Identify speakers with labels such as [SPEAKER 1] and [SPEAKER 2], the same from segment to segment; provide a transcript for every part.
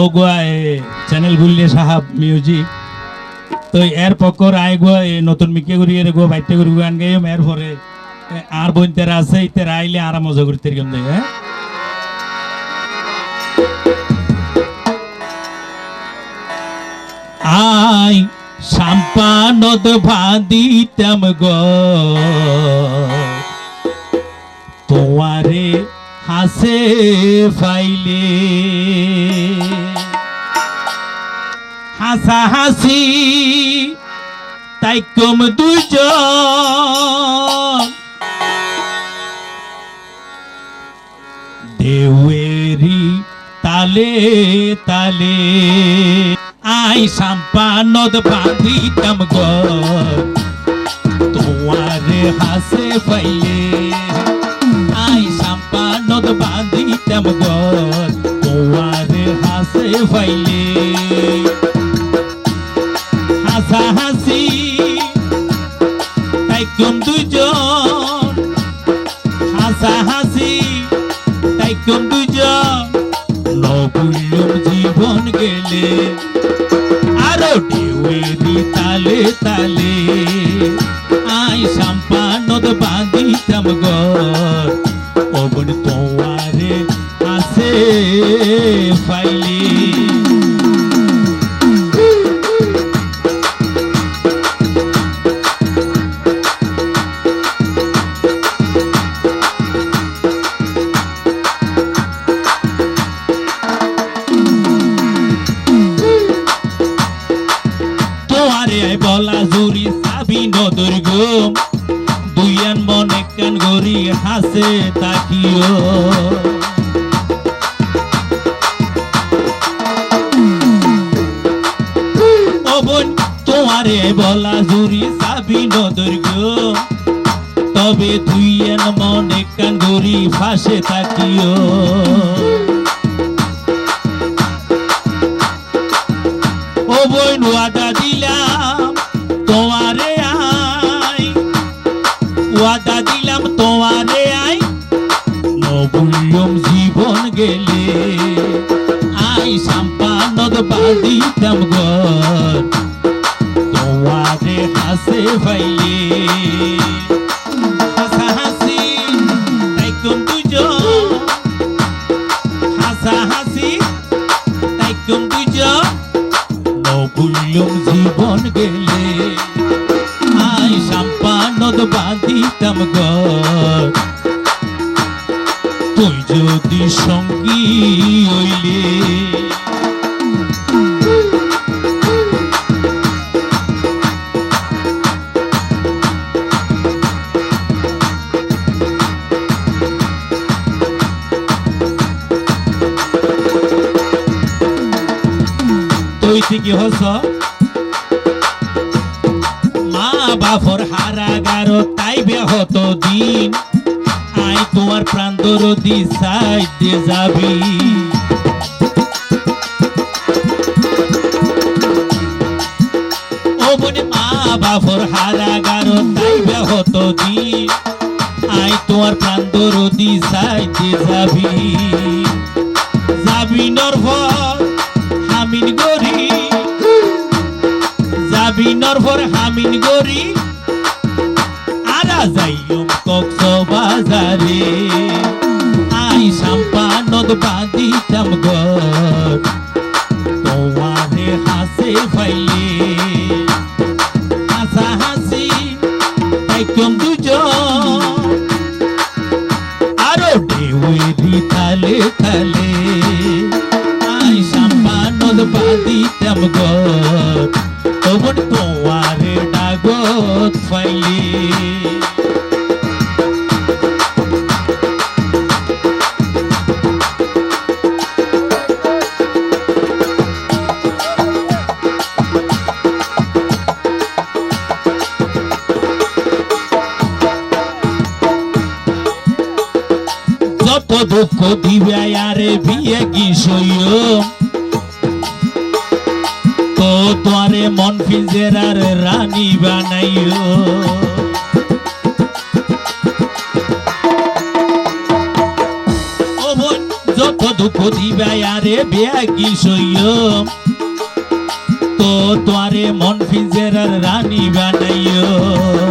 [SPEAKER 1] ও গোয়ায় চ্যানেল গুলিয়ে সাহাব মিউজিক। তো এর পকর আয় এ নতুন মিকে করি এর গো বাইতে করি গান গাইম। এর পরে আর বোন তেরা আছে তেরা আইলে আর মজা করতে গেম দেয় হ্যাঁ? আই সাম্পানদ ভাদিতাম গো। তোমারে হাসে ফাইলে। হাসা হাসি তাই কম দুজন। দেউয়েরি তালে তালে, আই সাম্পানদ বাঁধিতাম গর তোমারে হাসে ফাইলে আই সাম্পানদ বাঁধিতাম গর তোমারে হাসে ফাইলে হাসা হাসি তাই কম দুজন হাসা হাসি? তাই কম দুজন নবুল্যম জীবন গেলে? আরও ঢেউয়েরি তালে তালে সাবি নদর গম দুইয়ান মনে কান গরি হাসে তাকিও। ও বোন, তোমারে বলা জুরি সাবি নদর গম তবে দুইয়ান মনে কান গরি ফাঁসে তাকিও। ও বইন ওয়াদা দিলাম গেলে। আই সাম্পানদ বাদিতাম গর তোমারে হাসে ফাইলে হাসা হাসি, তাই কোন দুজন? হাসা হাসি, তাই কোন দুজন? নবুল্যম তুই যদি সঙ্গী হইলে। তুই থেকে হস। মা বাপর হারাগার তাই ব্যাহত দিন। আই তোমার প্রান্তর দি সাইডে যাবি। ও বনে মা বাপর হারাগার তাই ব্যাহত দিন। আই তোমার প্রান্তর দি সাইডে যাবি। যাবি নরভর হামিন গরি। যাবি নরভর হামিন গরি। আরা কক্স বাজারে আই সাম্পানদ বাঁধিতাম গর তোমারে হাসে ফাইলে হাসা হাসি কম দুজন আরও ঢেউয়েরি তালে তালে। আই সাম্পানদ বাঁধিতাম গর তবন তোমারে ডাগত ফাইলে। দুঃখ দিবে আরে বিয়ে কি সইয় তো তোরে মন ফিজেরার রানী বানাইও যত দুঃখ দিবাই আরে বেয়াকি সইয় তো তোয়ারে মন ফিজেরার রানী বানাইও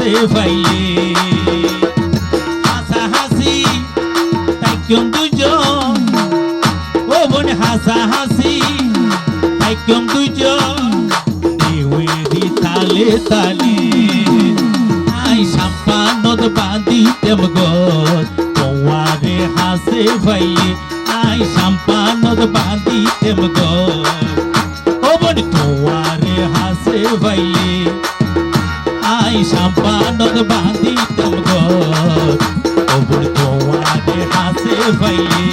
[SPEAKER 1] হাসে ফাইলে হাসা হাসি, তাই কেউ দুজন? ও বোন, হাসা হাসি, তাই কেউ দুজন? দেওয়েরি তালে তালে, আই সাম্পানদ বাদিতেম গর তোমারে হাসে ফাইলে আই সাম্পানদ বাদিতেম গর ও বোন তোমারে হাসে ফাইলে আই সাম্পানদ বাঁধিতাম ঘর ওপর তোমারে হাসে ফাইলে